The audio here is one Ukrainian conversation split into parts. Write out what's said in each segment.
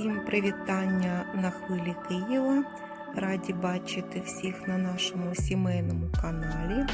Всім привітання на хвилі Києва. Раді бачити всіх на нашому сімейному каналі.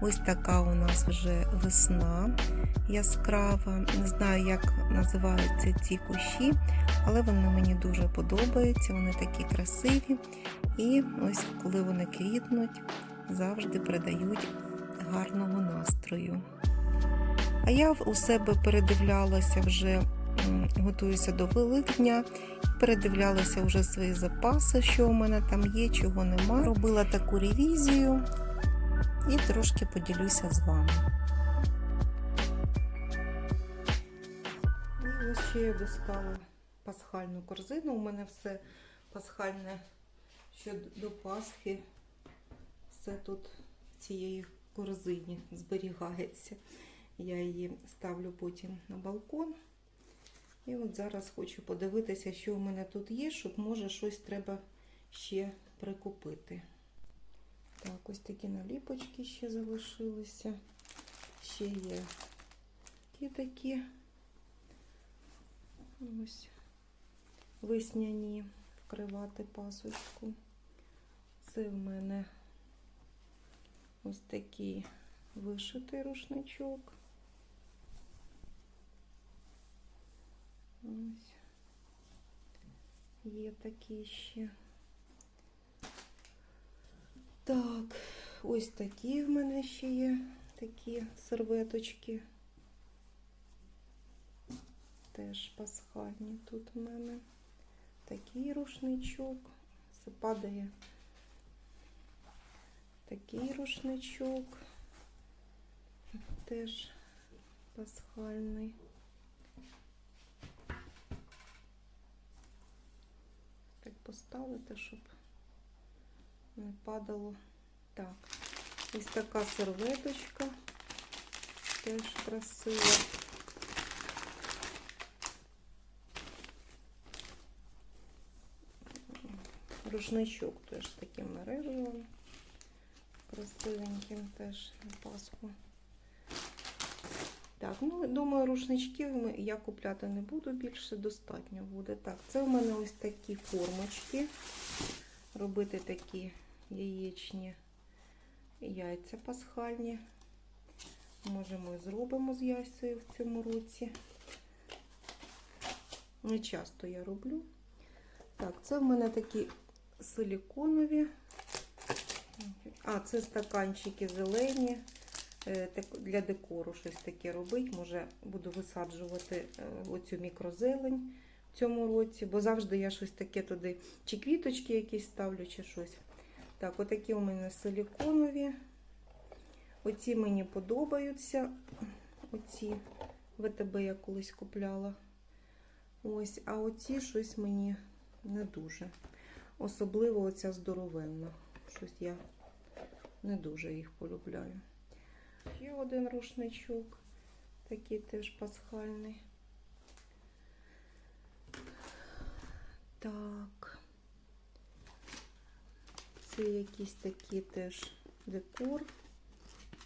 Ось така у нас вже весна яскрава. Не знаю, як називаються ці кущі, але вони мені дуже подобаються. Вони такі красиві. І ось коли вони квітнуть, завжди придають гарного настрою. А я у себе передивлялася вже готуюся до Великдня. Передивлялася вже свої запаси, що у мене там є, чого нема. Робила таку ревізію і трошки поділюся з вами. І ось ще я достала пасхальну корзину. У мене все пасхальне, що до Пасхи, все тут в цієї корзині зберігається. Я її ставлю потім на балкон. І от зараз хочу подивитися, що у мене тут є, щоб може щось треба ще прикупити. Так, ось такі наліпочки ще залишилися. Ще є ті такі ось весняні вкривати пасочку. Це в мене ось такий вишитий рушничок. Ось. Є такі ще. Так, ось такі в мене ще є такі серветочки. Теж пасхальні тут в мене. Такий рушничок. Це падає. Такий рушничок. Теж пасхальний. Поставити, щоб не падало. Так, ось така серветочка. Теж красива. Рушничок теж з таким мережевим. Красивеньким теж на Пасху. Так, ну думаю, рушничків я купляти не буду, більше достатньо буде. Так, це в мене ось такі формочки. Робити такі яєчні яйця пасхальні. Може, ми зробимо з яйцею в цьому році. Не часто я роблю. Так, це в мене такі силіконові. А, це стаканчики зелені. Е, Для декору щось таке робити. Може, буду висаджувати е, оцю мікрозелень в цьому році, бо завжди я щось таке туди, чи квіточки якісь ставлю, чи щось. Так, отакі у мене силіконові. Оці мені подобаються. Оці ВТБ я колись купляла. Ось, а оці щось мені не дуже. Особливо оця здоровенна. Щось я не дуже їх полюбляю. Ще один рушничок, такий теж пасхальний. Так. Це якісь такі теж декор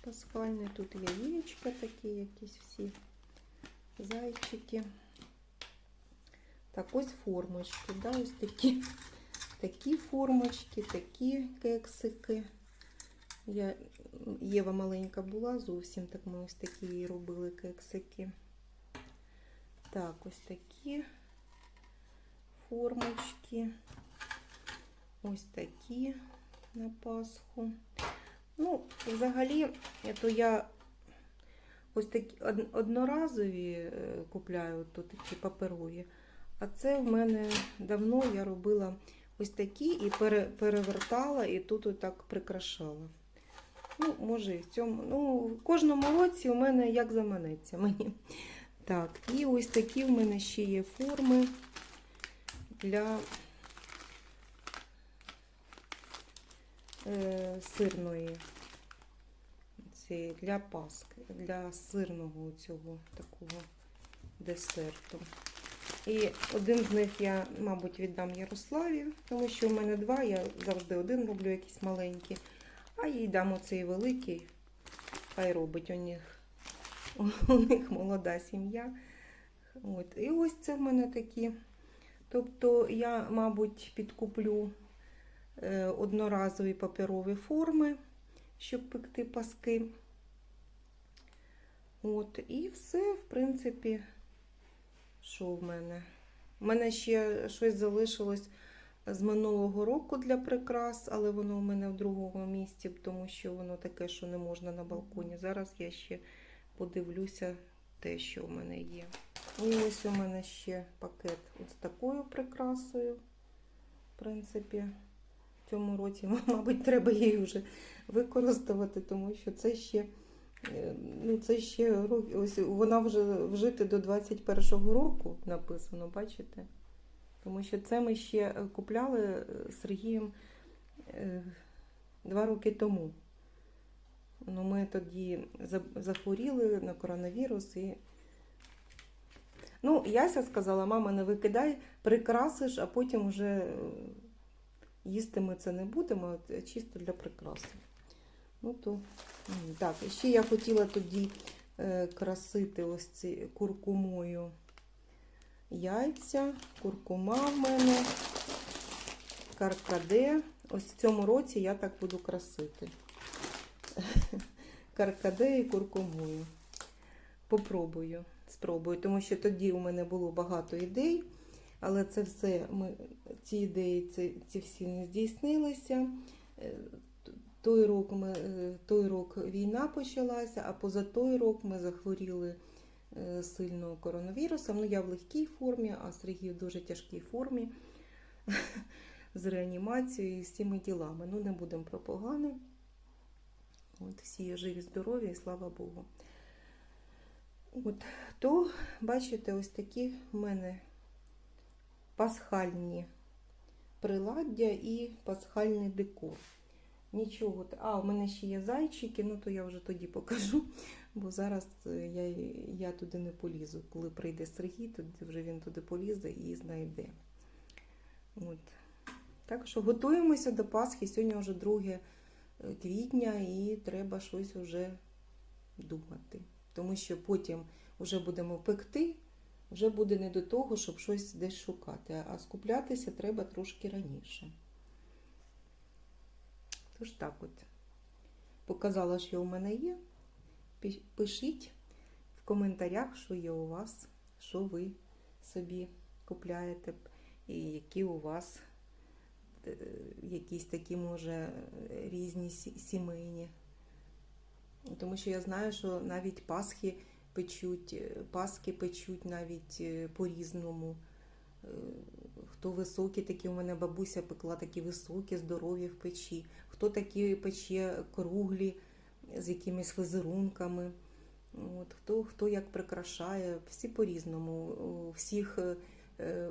пасхальний. Тут яєчка такі якісь всі зайчики. Так, ось формочки, да, ось такі, такі формочки, такі кексики. Я, Єва маленька була зовсім, так ми ось такі робили кексики. Так, ось такі формочки. Ось такі на Пасху. Ну, взагалі, то я ось такі одноразові е, купляю, то такі паперові. А це в мене давно я робила ось такі і перевертала, і тут отак прикрашала. Ну, може, в цьому. Ну, в кожному році у мене як заманеться мені. Так, і ось такі в мене ще є форми для е, сирної, цієї, для паски, для сирного цього такого десерту. І один з них я, мабуть, віддам Ярославі, тому що у мене два, я завжди один роблю якийсь маленький. А їй дам оцей великий, хай робить у них, у них молода сім'я. От. І ось це в мене такі Тобто я, мабуть, підкуплю е, одноразові паперові форми, щоб пекти паски. От, і все, в принципі, що в мене? У мене ще щось залишилось з минулого року для прикрас, але воно у мене в другому місці, тому що воно таке, що не можна на балконі. Зараз я ще подивлюся те, що в мене є. І ось у мене ще пакет з такою прикрасою. В принципі, в цьому році, мабуть, треба її вже використовувати, тому що це ще. е, Ну, це ще ось вона вже вжити до 21-го року написано, бачите? Тому що це ми ще е, купляли е, з Сергієм е, два роки тому. Ну, ми тоді захворіли на коронавірус і. Ну, Яся сказала, мама, не викидай, прикрасиш, а потім вже їсти ми це не будемо, чисто для прикраси. Ну, то, так, ще я хотіла тоді красити ось ці куркумою яйця, куркума в мене, каркаде. Ось в цьому році я так буду красити. Каркаде і куркумою. Попробую, спробую, тому що тоді у мене було багато ідей, але це все, ми, ці ідеї, ці, ці всі не здійснилися. Е, Той рок, ми, е, той рок війна почалася, а поза той рок ми захворіли сильно коронавірусом. Ну, я в легкій формі, а Сергій в дуже тяжкій формі з реанімацією і з цими ділами. Ну, не будемо про погане. От, всі живі, здорові, і слава Богу. От, то, бачите, ось такі в мене пасхальні приладдя і пасхальний декор. Нічого. А, у мене ще є зайчики, ну то я вже тоді покажу, бо зараз е, я, я туди не полізу. Коли прийде Сергій, тоді вже він туди полізе і знайде. От. Так що готуємося до Пасхи. Сьогодні вже 2 квітня і треба щось вже думати. Тому що потім вже будемо пекти, вже буде не до того, щоб щось десь шукати, а скуплятися треба трошки раніше. Тож так от. Показала, що у мене є. Пишіть в коментарях, що є у вас, що ви собі купляєте, і які у вас е, якісь такі, може, різні сімейні. Тому що я знаю, що навіть Пасхи печуть, е, Пасхи печуть навіть е, по-різному. Хто високі, такі у мене бабуся пекла такі високі, здорові в печі. Хто такі пече круглі з якимись візерунками. От, хто, хто як прикрашає, всі по-різному. У всіх е, е,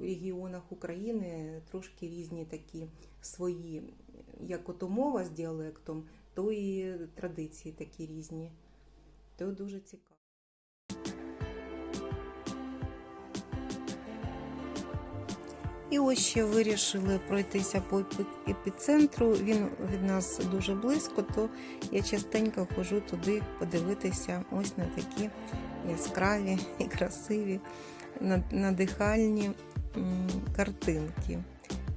регіонах України трошки різні такі свої, як ото мова з діалектом, то і традиції такі різні. То дуже цікаво. І ось ще вирішили пройтися по епіцентру. Він від нас дуже близько, то я частенько ходжу туди подивитися ось на такі яскраві і красиві, надихальні картинки.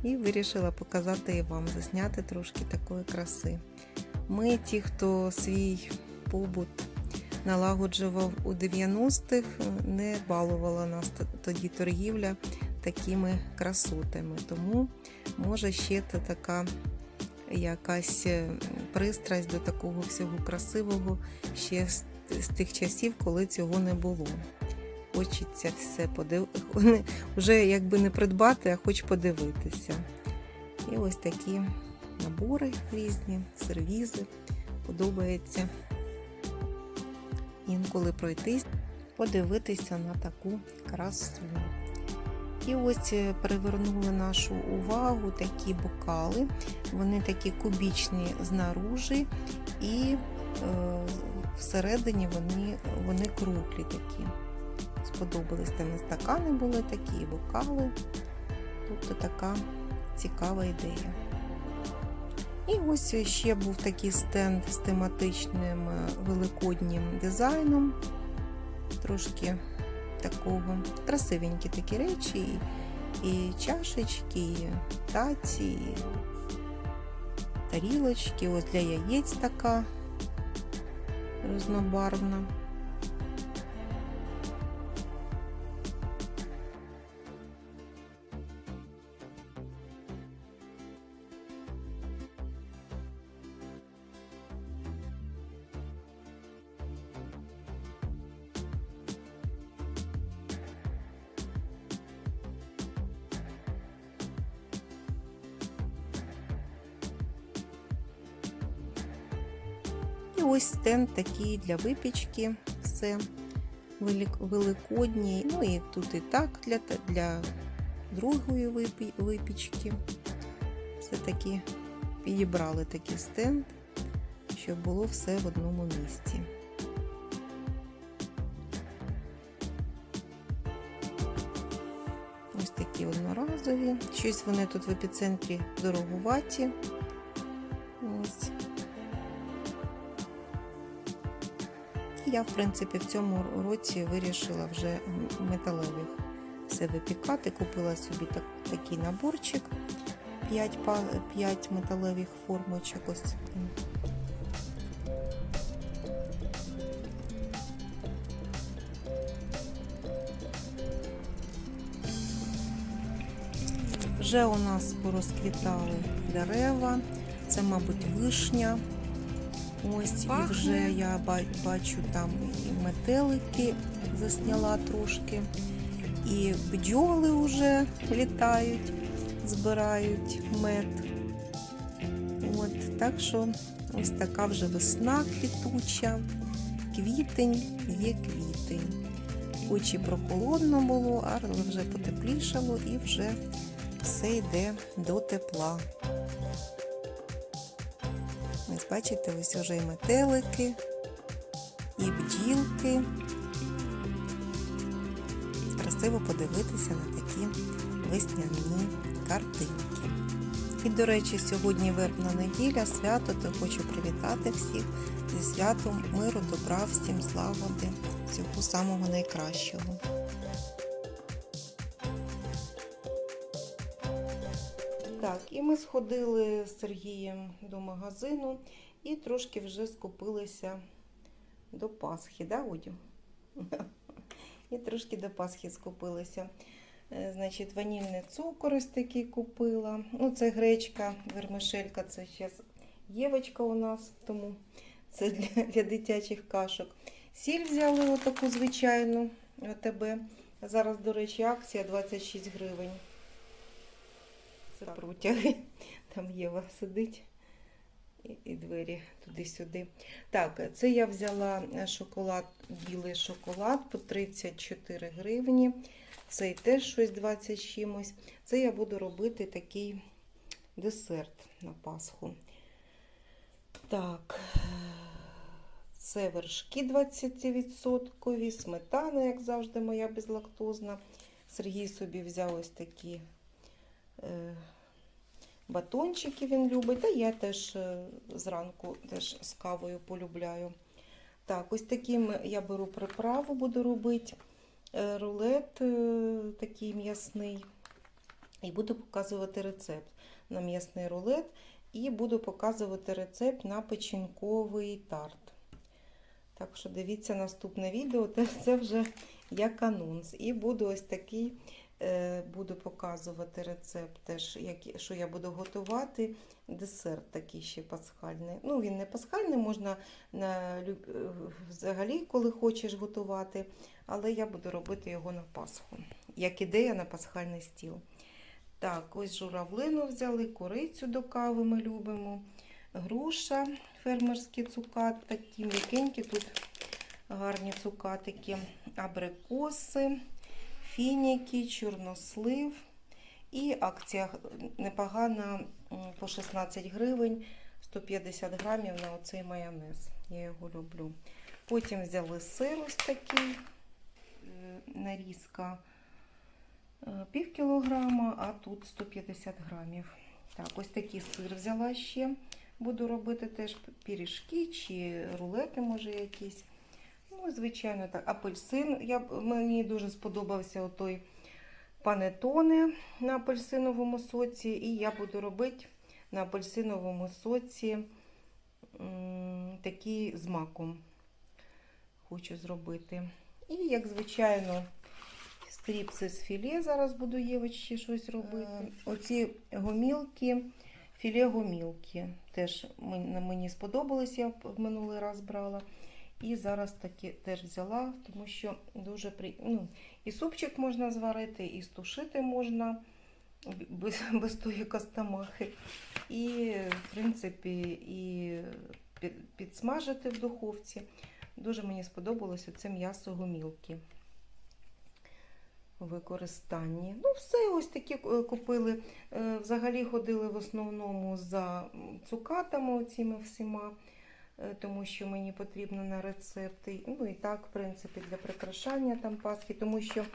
І вирішила показати вам, засняти трошки такої краси. Ми, ті, хто свій побут налагоджував у 90-х, не балувала нас тоді торгівля такими красотами. Тому, може, ще це така якась е, пристрасть до такого всього красивого ще з, тих часів, коли цього не було. Хочеться все подивитися, вже якби не придбати, а хоч подивитися. І ось такі набори різні, сервізи. Подобається інколи пройтись, подивитися на таку красу. І ось е, привернули нашу увагу такі бокали. Вони такі кубічні знаружи, і е, всередині вони, вони круглі такі. Сподобались там стакани були такі, бокали. Тобто така цікава ідея. І ось ще був такий стенд з тематичним е, великоднім дизайном. Трошки такого красивенькі такі речі. І чашечки, і таці, і тарілочки. Ось для яєць така різнобарвна. Ось стенд такий для випічки. Все великодній. Ну і тут і так для, для другої випічки. Все-таки підібрали такий стенд, щоб було все в одному місці. Ось такі одноразові. Щось вони тут в епіцентрі дорогуваті. Я, в принципі, в цьому році вирішила вже металевих все випікати. Купила собі так, такий наборчик 5, 5 металевих формочок. Ось. Вже у нас порозквітали дерева, це, мабуть, вишня. Ось і вже я бачу там і метелики засняла трошки, і бджоли вже літають, збирають мед. От, так що ось така вже весна квітуча, квітень є квітень. Хоч і прохолодно було, але вже потеплішало і вже все йде до тепла. Бачите, ось вже і метелики, і бджілки. Красиво подивитися на такі весняні картинки. І, до речі, сьогодні вербна неділя, свято, то хочу привітати всіх зі святом миру, добра, всім злагоди, всього самого найкращого. Так, і ми сходили з Сергієм до магазину і трошки вже скупилися до Пасхи, да, Одю? І трошки до Пасхи скупилися. Е, Значить, ванільний цукор ось такий купила. Ну, це гречка, вермишелька, це зараз Євочка у нас, тому це для, для дитячих кашок. Сіль взяли отаку звичайну ОТБ. Зараз, до речі, акція 26 гривень. Це протяги. Там Єва сидить і, двері туди-сюди. Так, це я взяла шоколад, білий шоколад по 34 гривні. Цей теж щось 20 чимось. Це я буду робити такий десерт на Пасху. Так, це вершки 20%, сметана, як завжди, моя безлактозна. Сергій собі взяв ось такі е, батончики він любить. Та я теж е, зранку теж з кавою полюбляю. Так, ось таким я беру приправу, буду робити. Е, Рулет е, такий м'ясний. І буду показувати рецепт на м'ясний рулет. І буду показувати рецепт на печінковий тарт. Так що дивіться наступне відео, це вже як анонс. І буду ось такий, буду показувати рецепт, теж, що я буду готувати. Десерт такий ще пасхальний. Ну, він не пасхальний, можна на, е, взагалі, коли хочеш готувати, але я буду робити його на Пасху, як ідея на пасхальний стіл. Так, ось журавлину взяли, курицю до кави ми любимо, груша, фермерські цукати, такі м'якенькі тут гарні цукатики, абрикоси, фініки, чорнослив. І акція непогана по 16 гривень, 150 грамів на оцей майонез. Я його люблю. Потім взяли сир ось такий, е, нарізка е, пів кілограма, а тут 150 грамів. Так, ось такий сир взяла ще. Буду робити теж пиріжки чи рулети, може, якісь. Ну, звичайно, так, апельсин. Я, мені дуже сподобався той панетоне на апельсиновому соці, і я буду робити на апельсиновому соці м, такий з маком. Хочу зробити. І, як звичайно, стріпси з філе. Зараз буду Євочці щось робити. Оці гомілки, філе гомілки. Теж мені сподобались, я в минулий раз брала. І зараз таки теж взяла, тому що дуже при... ну, і супчик можна зварити, і стушити можна без, без тої костомахи. І, в принципі, і підсмажити в духовці. Дуже мені сподобалось оце м'ясо гомілки використанні. Ну, все ось такі е, купили. Е, Взагалі ходили в основному за цукатами оціми всіма, тому що мені потрібно на рецепти. Ну і так, в принципі, для прикрашання там Пасхи, тому що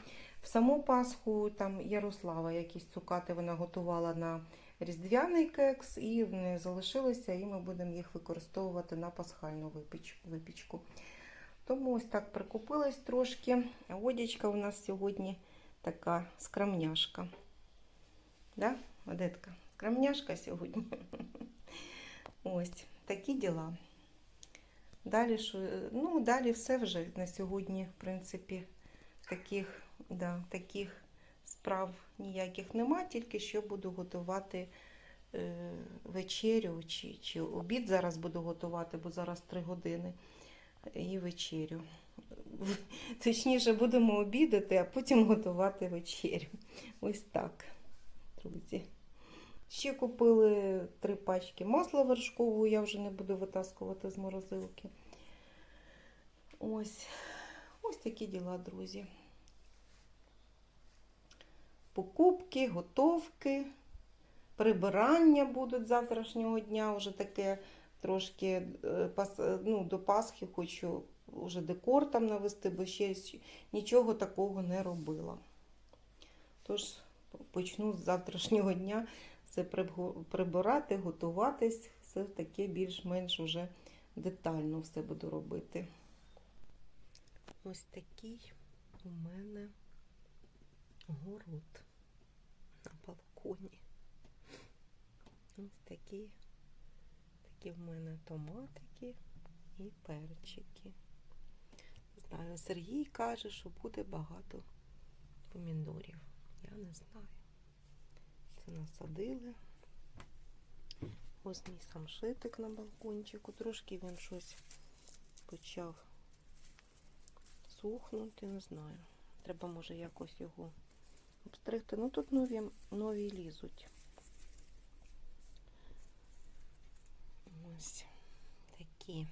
в саму Пасху там Ярослава якісь цукати вона готувала на різдвяний кекс, і вони залишилися, і ми будемо їх використовувати на пасхальну випічку. Тому ось так прикупилась трошки. А Одячка у нас сьогодні така скромняшка. Да, Одетка? Скромняшка сьогодні. Ось такі діла. Далі, що, ну, далі все вже на сьогодні, в принципі, таких, да, таких справ ніяких нема, тільки що буду готувати е, вечерю чи, чи обід зараз буду готувати, бо зараз 3 години і вечерю. Точніше, будемо обідати, а потім готувати вечерю. Ось так, друзі. Ще купили три пачки масла вершкового, я вже не буду витаскувати з морозилки. Ось, ось такі діла, друзі. Покупки, готовки, прибирання будуть завтрашнього дня, вже таке трошки е, е, ну, до Пасхи хочу вже декор там навести, бо ще нічого такого не робила. Тож почну з завтрашнього дня прибго- прибирати, готуватись, все таке більш-менш уже детально все буду робити. Ось такий у мене город на балконі. Ось такі, такі в мене томатики і перчики. Знаю, Сергій каже, що буде багато помідорів. Я не знаю. Це насадили. Ось мій самшитик на балкончику. Трошки він щось почав сухнути, не знаю. Треба, може, якось його обстригти. Ну тут нові, нові лізуть. Ось такі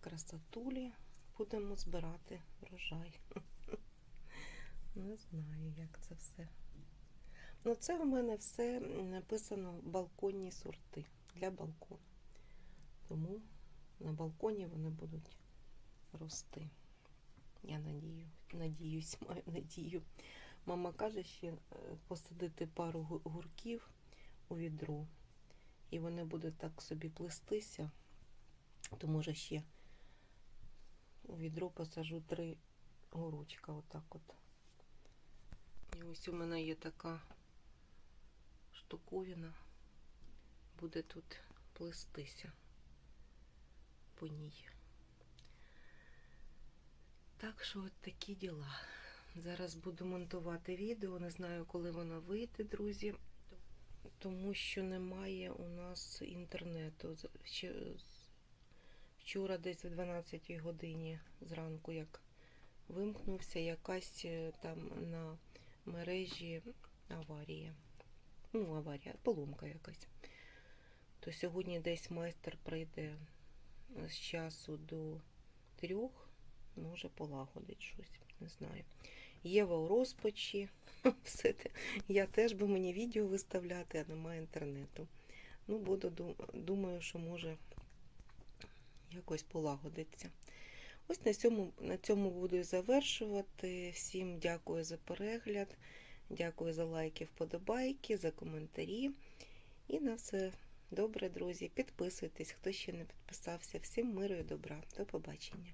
красотулі будемо збирати врожай. Не знаю, як це все. Ну, це в мене все написано балконні сорти для балкону. Тому на балконі вони будуть рости. Я надію, надіюсь, маю надію. Мама каже, ще е, посадити пару гурків у відро, і вони будуть так собі плестися, то може ще у відро посажу три горочка, отак от. І ось у мене є така штуковина, буде тут плестися по ній. Так що от такі діла. Зараз буду монтувати відео, не знаю, коли воно вийде, друзі, тому що немає у нас інтернету. Вчора десь о 12 годині зранку, як вимкнувся, якась е, там на мережі аварія. Ну, аварія, поломка якась. То сьогодні десь майстер прийде з часу до трьох, може полагодить щось, не знаю. Єва у розпачі. Все те. Я теж би мені відео виставляти, а немає інтернету. Ну, буду думаю, що може якось полагодиться. Ось на цьому, на цьому буду завершувати. Всім дякую за перегляд, дякую за лайки, вподобайки, за коментарі. І на все добре, друзі. Підписуйтесь, хто ще не підписався. Всім миру і добра. До побачення.